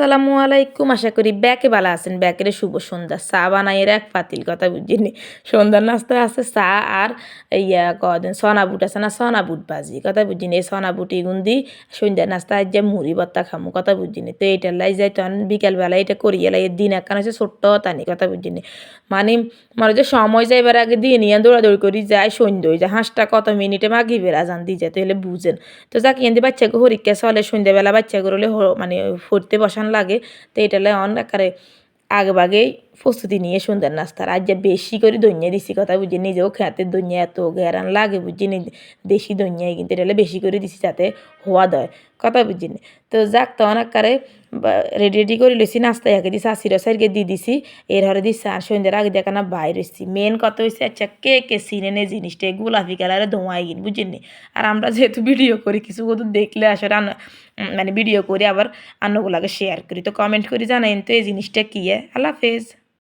আসসালামু আলাইকুম। আশা করি ব্যাকে ভালো আছেন। ব্যাকের শুভ সন্ধ্যা। চা বানাইয়ের এক পাতিল কথা বুঝিনি। সন্ধ্যার নাস্তা আছে চা আর ইয়া কদিন সনা বুট আছে না? সনা বুট ভাজি কথা বুঝিনি। এই সনা বুট ইগুন দি সন্ধ্যার নাস্তা আজ যে মুড়ি ভর্তা খামু কথা বুঝিনি। তো এইটার লাই যাই তখন বিকালবেলা এটা করিয়ে লাই। দিন একখান হচ্ছে ছোট্ট তানি কথা বুঝিনি। মানে মানে যে সময় যাইবার আগে দিয়ে নিয়ে দৌড়াদৌড়ি করি যায় সন্ধ্যা হয়ে যায়। হাঁসটা কত মিনিটে মাগি বেড়া যান দিয়ে যায় তাহলে বুঝেন। তো যাক এনে বাচ্চাকে হরিকা চলে, সন্ধ্যাবেলা বাচ্চাগুলো হলে হ- মানে পড়তে বসান লাগে তো এটা অনেক আগে বাগেই প্রস্তুতি নিয়ে সন্ধ্যার নাস্তার আজ যে বেশি করে দইয়া দিছি কথা বুঝি, নিজেও খেতে দইয়া এত ঘেরান লাগে বুঝি দেশি দইয়াই কিন্তু এটা বেশি করে দিছি যাতে হওয়া দেয় কথা বুঝি তো যাক, তখন আকারে রেডি রেডি করে লইছি, নাস্তা একে দিছি আশির সাইডকে দিয়ে দিছি, এর হরে দিছি, আর সন্ধ্যার আগে দেখা না বাইর হয়েছি মেন কথা হয়েছে আচ্ছা কে কে সিনে নে জিনিসটা গোলাপি কালারে ধোঁয়াই গিন বুঝিনি আর আমরা যেহেতু ভিডিও করি, কিছু কত দেখলে আসলে মানে ভিডিও করে, আবার অন্যগুলাকে শেয়ার করি। তো কমেন্ট করে, জানাইন তো এই জিনিসটা কী আল্লাহ হাফেজ।